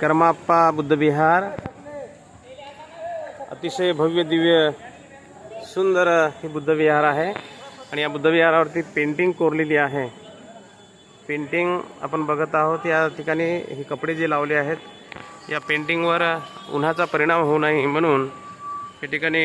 कर्माप्पा बुद्धविहार अतिशय भव्य दिव्य सुंदर हे बुद्धविहार आहे. आणि या बुद्धविहारावरती पेंटिंग कोरलेली आहे. पेंटिंग आपण बघत आहोत या ठिकाणी हे कपडे जे लावले आहेत या पेंटिंगवर उन्हाचा परिणाम होऊ नये म्हणून या ठिकाणी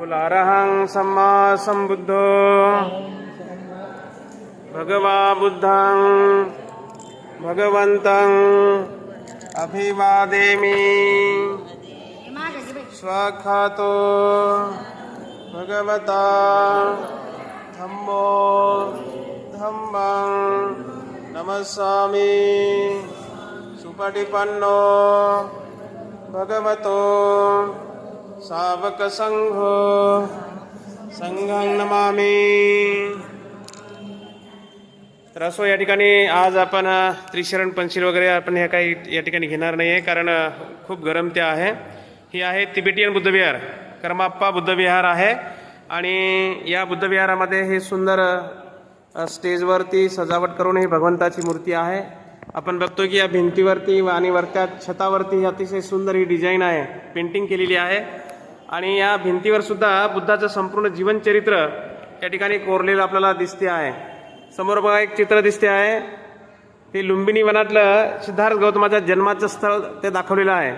कुलारहं सम्मा सम्बुद्धो। भगवा बुद्धं भगवन्तं अभिवादेमि। स्वखातो भगवता धम्मो धम्मं नमस्सामि। सुपटिपन्नो भगवतो। सावक संघो। संघं नमामि। तर असो या ठिकाणी आज आपण त्रिशरण पंचशील वगैरे आपण ह्या काही या ठिकाणी घेणार नाही आहे कारण खूप गरम त्या आहे. ही आहे तिबेटियन बुद्धविहार कर्माप्पा बुद्धविहार आहे. आणि या बुद्धविहारामध्ये हे सुंदर स्टेजवरती सजावट करून ही भगवंताची मूर्ती आहे. आपण बघतो की या भिंतीवरती आणि वरत्या छतावरती ही अतिशय सुंदर ही डिझाईन आहे. पेंटिंग केलेली आहे. आणि या भिंतीवर सुद्धा बुद्धाचं संपूर्ण जीवनचरित्र या ठिकाणी कोरलेलं आपल्याला दिसते आहे. समोर बघा एक चित्र दिसते आहे. ते लुंबिनी वनातलं सिद्धार्थ गौतमाच्या जन्माचं स्थळ ते दाखवलेलं आहे.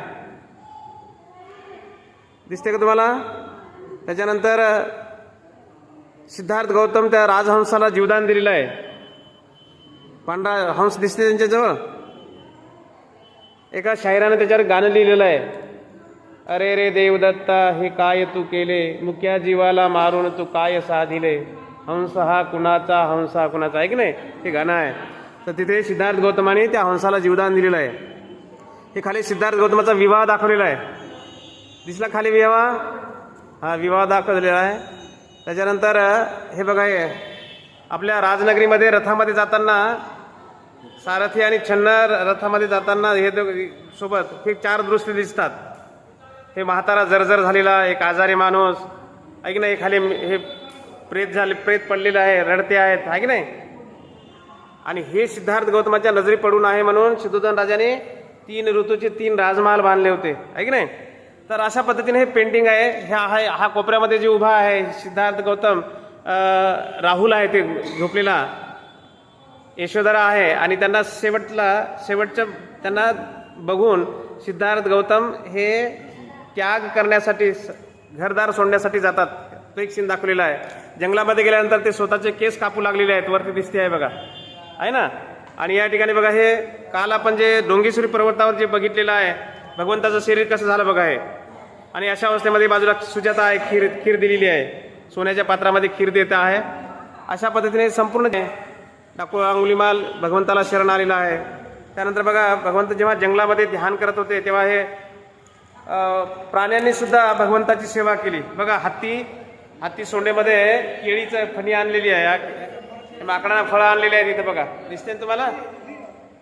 दिसते का तुम्हाला? त्याच्यानंतर सिद्धार्थ गौतम त्या राजहंसाला जीवदान दिलेलं आहे. पांढरा हंस दिसते त्यांच्याजवळ. एका शायराने त्याच्यावर गाणं लिहिलेलं आहे. अरे रे देवदत्ता हे काय तू केले? मुक्या जीवाला मारून तू काय साधिले? हंस हा कुणाचा हंस हा कुणाचा? आहे की नाही हे गाणं आहे. तर तिथे सिद्धार्थ गौतमाने त्या हंसाला जीवदान दिलेलं आहे. हे खाली सिद्धार्थ गौतमाचा विवाह दाखवलेला आहे. दिसला खाली विवाह? हा विवाह दाखवलेला आहे. त्याच्यानंतर हे बघा हे आपल्या राजनगरीमध्ये रथामध्ये जाताना सारथी आणि छन्नर रथामध्ये जाताना हे सोबत हे चार दृश्य दिसतात. हे म्हातारा जर्जर झालेला एक आजारी माणूस. आहे की नाही? खाली हे प्रेत झाले प्रेत पडलेलं आहे रडते आहेत. आहे की नाही? आणि हे सिद्धार्थ गौतमाच्या नजरी पडून आहे म्हणून सिद्धोधन राजाने तीन ऋतूचे तीन राजमहाल बांधले होते. आहे की नाही? तर अशा पद्धतीने हे पेंटिंग आहे. ह्या हा हा कोपऱ्यामध्ये जे उभा आहे सिद्धार्थ गौतम राहुल आहे ते झोपलेला. यशोधरा आहे आणि त्यांना शेवटला शेवटच्या त्यांना बघून सिद्धार्थ गौतम हे त्याग करण्यासाठी स- घरदार सोडण्यासाठी जातात. तो एक सीन दाखवलेला आहे. जंगलामध्ये गेल्यानंतर ते स्वतःचे केस कापू लागलेले आहेत. वरती दिसते आहे बघा. आहे ना? आणि या ठिकाणी बघा हे काल आपण जे डोंगेश्वरी पर्वतावर जे बघितलेलं आहे भगवंताचं शरीर कसं झालं बघा हे. आणि अशा अवस्थेमध्ये बाजूला सुजाता आहे खीर खीर दिलेली आहे. सोन्याच्या पात्रामध्ये खीर देत आहे. अशा पद्धतीने संपूर्ण डाकू अंगुलीमाल भगवंताला शरण आलेला आहे. त्यानंतर बघा भगवंत जेव्हा जंगलामध्ये ध्यान करत होते तेव्हा हे प्राण्यांनी सुद्धा भगवंताची सेवा केली. बघा हत्ती हत्ती सोंडेमध्ये केळीचं फणी आणलेली आहे. या- माकडांना फळं आणलेली आहेत इथं बघा. दिसते ना तुम्हाला?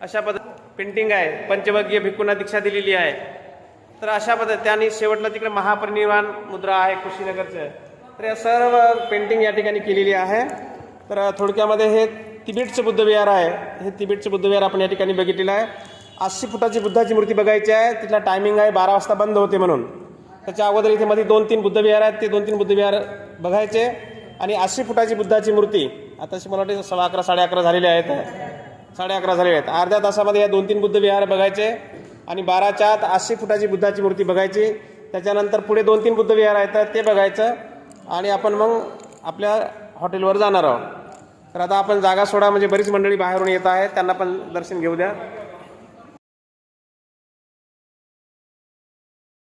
अशा पद्धत पेंटिंग आहे. पंचवर्गीय भिक्कूंना दीक्षा दिलेली आहे. तर अशा पद्धत त्यांनी शेवटला तिकडे महापरिनिर्वाण मुद्रा आहे कुशीनगरचं. तर या सर्व पेंटिंग या ठिकाणी केलेली आहे. तर थोडक्यामध्ये हे तिबेटचं बुद्धविहार आहे. हे तिबेटचं बुद्धविहार आपण या ठिकाणी बघितलेलं आहे. आठशे फुटाची बुद्धाची मूर्ती बघायची आहे. तिथला टायमिंग आहे बारा वाजता बंद होते म्हणून. त्याच्या अगोदर इथे मध्ये दोन तीन बुद्धविहार आहेत. ते दोन तीन बुद्धविहार बघायचे. आणि आठशे फुटाची बुद्धाची मूर्ती आता मला वाटते सव्वा अकरा साडे अकरा झालेले आहेत. साडे अकरा झालेले आहेत. अर्ध्या तासामध्ये या दोन तीन बुद्ध विहार बघायचे. आणि बाराच्या आत आठशे फुटाची बुद्धाची मूर्ती बघायची. त्याच्यानंतर पुढे दोन तीन बुद्ध विहार आहेत ते बघायचं. आणि आपण मग आपल्या हॉटेलवर जाणार आहोत. तर आता आपण जागा सोडा. म्हणजे बरीच मंडळी बाहेरून येत आहेत. त्यांना पण दर्शन घेऊ द्या.